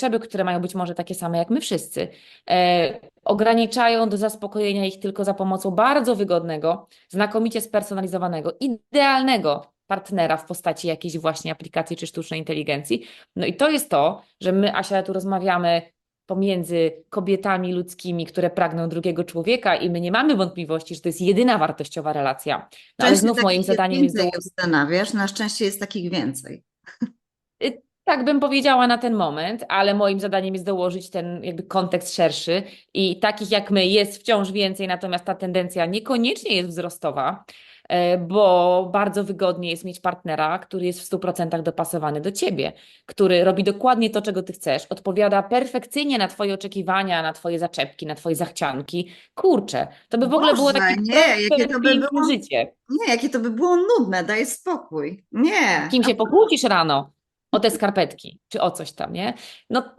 potrzeby, które mają być może takie same jak my wszyscy, e, ograniczają do zaspokojenia ich tylko za pomocą bardzo wygodnego, znakomicie spersonalizowanego, idealnego partnera w postaci jakiejś właśnie aplikacji czy sztucznej inteligencji. No i to jest to, że my, Asia, tu rozmawiamy pomiędzy kobietami ludzkimi, które pragną drugiego człowieka i my nie mamy wątpliwości, że to jest jedyna wartościowa relacja. No, ale znów moim zadaniem jest więcej, wiesz, na szczęście jest takich więcej. Tak bym powiedziała na ten moment, ale moim zadaniem jest dołożyć ten jakby kontekst szerszy i takich jak my jest wciąż więcej, natomiast ta tendencja niekoniecznie jest wzrostowa, e, bo bardzo wygodnie jest mieć partnera, który jest w 100% dopasowany do ciebie, który robi dokładnie to, czego ty chcesz, odpowiada perfekcyjnie na twoje oczekiwania, na twoje zaczepki, na twoje zachcianki. Kurczę, to by w ogóle było Boże, takie nie, proste, jakie to by było- życie. Nie, jakie to by było nudne, daj spokój. Nie. Kim się pokłócisz rano? O te skarpetki, czy o coś tam, nie? No